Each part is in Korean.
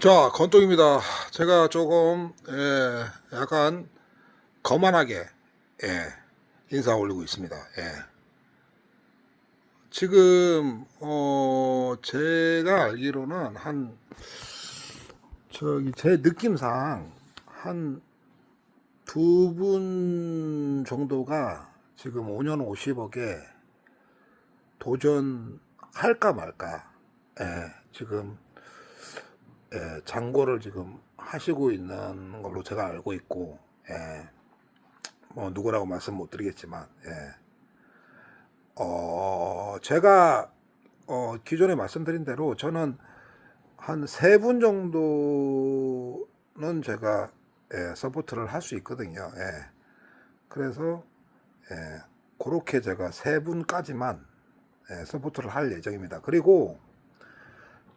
자, 건동입니다. 제가 조금, 예, 약간 거만하게, 예, 인사 올리고 있습니다. 예. 지금, 어, 제가 알기로는 한, 저기, 제 느낌상 한 두 분 정도가 지금 5년 50억에 도전할까 말까, 예, 지금, 예, 장고를 지금 하시고 있는 걸로 제가 알고 있고, 예, 뭐 누구라고 말씀 못 드리겠지만, 예, 어, 제가 어, 기존에 말씀드린 대로 저는 한 세 분 정도는 제가 예, 서포트를 할 수 있거든요. 예. 그래서 예, 그렇게 제가 세 분까지만 예, 서포트를 할 예정입니다. 그리고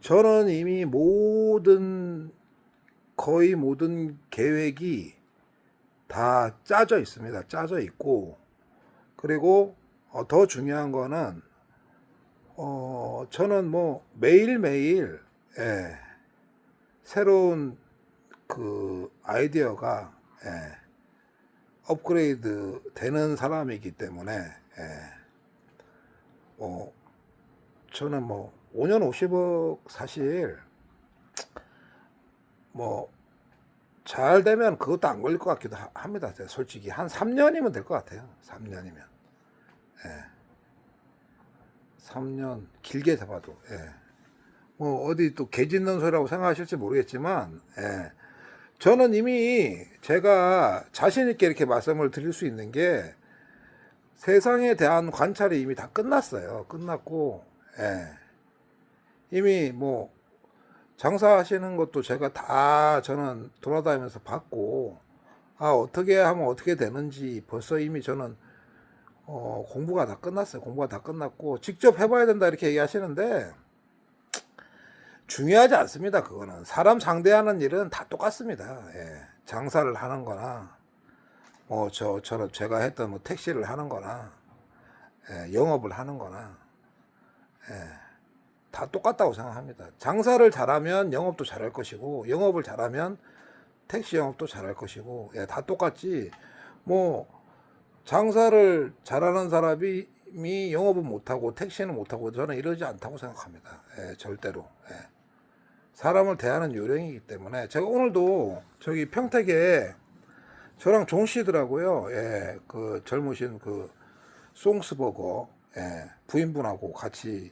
저는 이미 모든 거의 모든 계획이 다 짜져 있습니다. 짜져 있고 그리고 어, 더 중요한 거는 어, 저는 뭐 매일 매일 예, 새로운 그 아이디어가 예, 업그레이드 되는 사람이기 때문에 예, 뭐 저는 뭐 5년 50억 사실 뭐 잘 되면 그것도 안 걸릴 것 같기도 하- 합니다. 솔직히 한 3년이면 될 것 같아요. 3년이면. 예. 3년 길게 잡아도 예. 뭐 어디 또 개짓는 소리라고 생각하실지 모르겠지만 예. 저는 이미 제가 자신 있게 이렇게 말씀을 드릴 수 있는 게 세상에 대한 관찰이 이미 다 끝났어요. 끝났고 예. 이미 뭐 장사하시는 것도 제가 다 저는 돌아다니면서 봤고 아 어떻게 하면 어떻게 되는지 벌써 이미 저는 어, 공부가 다 끝났어요. 공부가 다 끝났고 직접 해봐야 된다 이렇게 얘기하시는데 중요하지 않습니다. 그거는 사람 상대하는 일은 다 똑같습니다. 예. 장사를 하는 거나 뭐저 저는 제가 했던 뭐 택시를 하는 거나 예, 영업을 하는 거나 예, 다 똑같다고 생각합니다. 장사를 잘하면 영업도 잘할 것이고 영업을 잘하면 택시 영업도 잘할 것이고 예, 다 똑같지 뭐 장사를 잘하는 사람이 영업은 못하고 택시는 못하고 저는 이러지 않다고 생각합니다. 예, 절대로. 예. 사람을 대하는 요령이기 때문에 제가 오늘도 저기 평택에 저랑 종 씨더라고요. 예, 그 젊으신 그 송스버거 예, 부인분하고 같이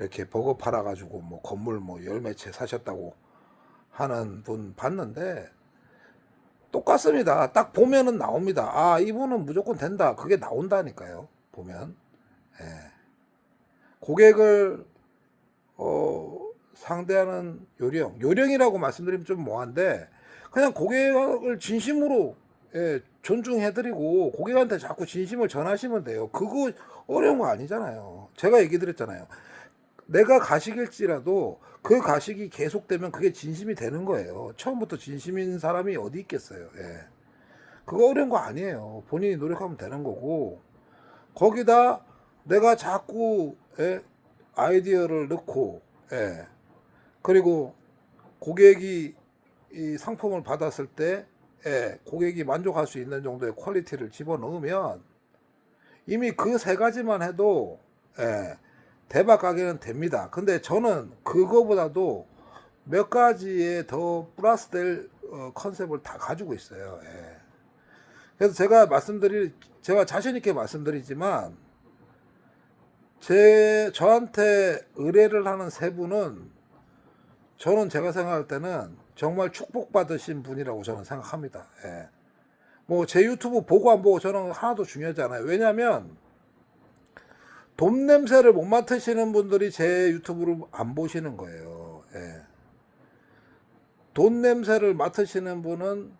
이렇게 버거 팔아가지고 뭐 건물 뭐 열 몇 채 사셨다고 하는 분 봤는데 똑같습니다. 딱 보면은 나옵니다. 아, 이분은 무조건 된다. 그게 나온다니까요. 보면. 예. 고객을, 어, 상대하는 요령. 요령이라고 말씀드리면 좀 뭐한데, 그냥 고객을 진심으로, 예, 존중해드리고, 고객한테 자꾸 진심을 전하시면 돼요. 그거 어려운 거 아니잖아요. 제가 얘기 드렸잖아요. 내가 가식일지라도 그 가식이 계속되면 그게 진심이 되는 거예요. 처음부터 진심인 사람이 어디 있겠어요. 예. 그거 어려운 거 아니에요. 본인이 노력하면 되는 거고 거기다 내가 자꾸 예, 아이디어를 넣고 예. 그리고 고객이 이 상품을 받았을 때 예, 고객이 만족할 수 있는 정도의 퀄리티를 집어넣으면 이미 그 세 가지만 해도 예, 대박 가게는 됩니다. 근데 저는 그거보다도 몇 가지의 더 플러스 될 어, 컨셉을 다 가지고 있어요. 예. 그래서 제가 말씀드릴, 제가 자신있게 말씀드리지만, 제, 저한테 의뢰를 하는 세 분은 저는 제가 생각할 때는 정말 축복받으신 분이라고 저는 생각합니다. 예. 뭐 제 유튜브 보고 안 보고 저는 하나도 중요하지 않아요. 왜냐면, 돈 냄새를 못 맡으시는 분들이 제 유튜브를 안 보시는 거예요. 예. 돈 냄새를 맡으시는 분은